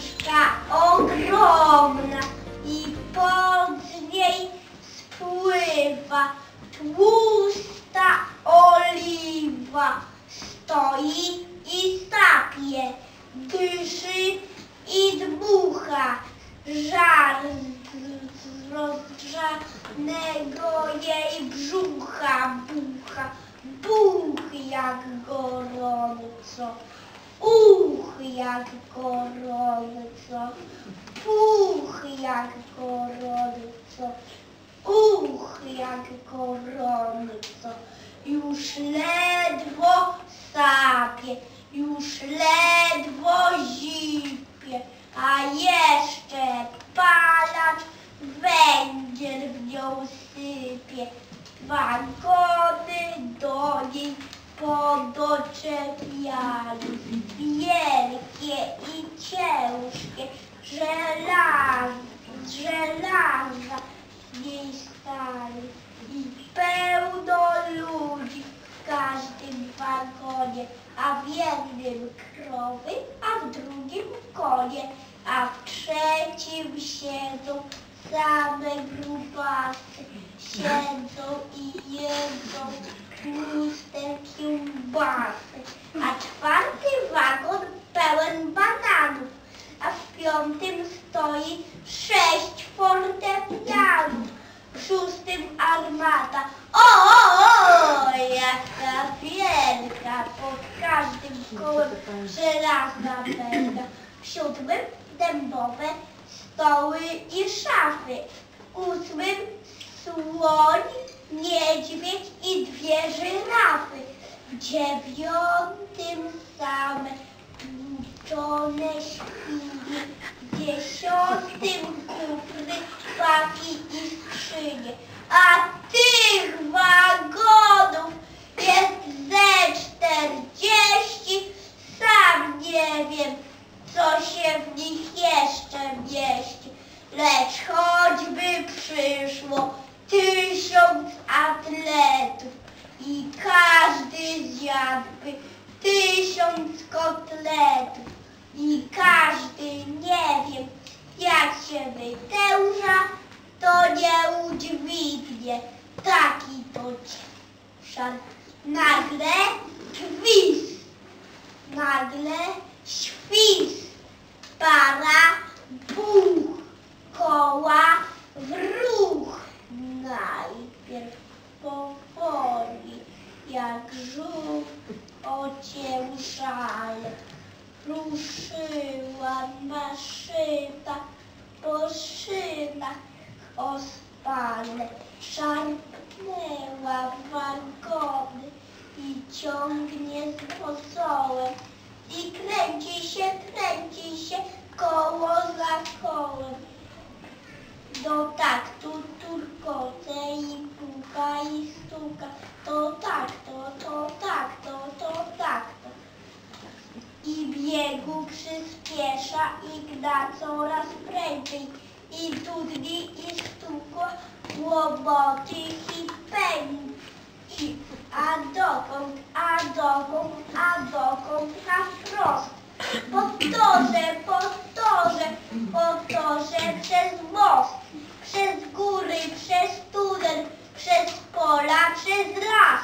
Ciężka, ogromna i pod niej spływa tłusta oliwa. Stoi i sapie, dyszy i dmucha. Żar z rozgrzanego jej brzucha bucha. Buch jak gorąco. Uch, jak gorąco, jak gorąco, uch, jak gorąco. Już ledwo sapie, już ledwo zipie, a jeszcze palacz węgiel w nią sypie. Wagony do niej podoczepiali, wielkie i ciężkie, żelaza, żelaza niej stali i pełno ludzi w każdym wagonie, a w jednym krowy, a w drugim konie, a w trzecim siedzą same grubasy, siedzą i jedzą tłuste kiełbasy, a czwarty wagon pełen bananów, a w piątym stoi sześć fortepianów, w szóstym armata. O, o, o, jaka wielka, pod każdym kołem żelazna belga. W siódmym dębowe stoły i szafy. W ósmym słoń, niedźwiedź i dwie żyrafy. W dziewiątym same tłuczone świnie. W dziesiątym kufry, paki i skrzynie. A tych wagonów jest ze czterdzieści. Sam nie wiem, co się w nich jeszcze mieści. Lecz choćby przyszło tysiąc atletów i każdy zjadłby tysiąc kotletów i każdy nie wiem, jak się wytęża, to nie udźwignie. Taki to ciężar. Nagle gwizd, nagle świst, para, buch, koła w ruch. Najpierw powoli, jak żółw ociężale. Ruszyła maszyna po szynach ospane. Szarpnęła wagony i ciągnie z mozołem. I kręci się, kręci się koło za kołem. Do taktu turkoce i puka i stuka. To tak, to, to tak, to, to tak, to. I biegu przyspiesza i coraz prędzej. I dudni i stuko łoboty i pędzi. A dokąd, a dokąd, a dokąd na wprost. Po torze, po torze, po torze przez most, przez góry, przez tunel, przez pola, przez las.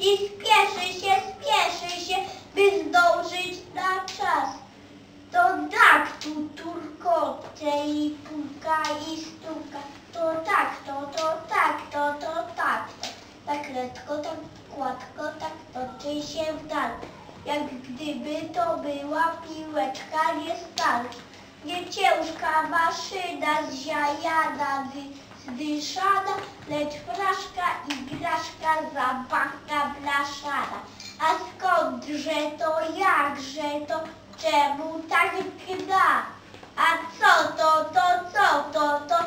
I spieszy się, spieszy się, by zdążyć na czas. To tak tu turkocze i puka i stuka. To tak, to, to tak, to, to tak. To. Tak letko, tak gładko, tak toczy się w dal. Jak gdyby to była piłeczka, nie stal. Nie ciężka maszyna zziajana, dy- zdyszana, lecz fraszka i graszka, zabawka blaszana. A skądże to, jakże to, czemu tak da? A co to, to, co to, to,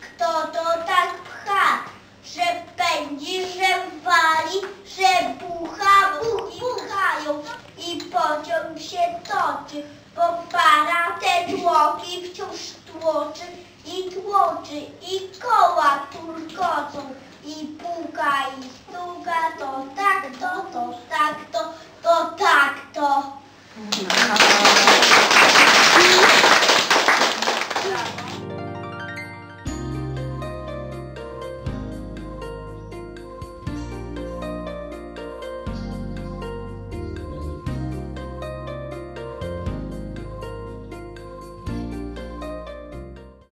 kto to tak pcha? Że pędzi, że wali, że bucha, buch, buchają i pociąg się toczy, bo para te tłoki wciąż tłoczy i tłoczy i koła turkocą i puka i stuka, to tak, to, to tak. い。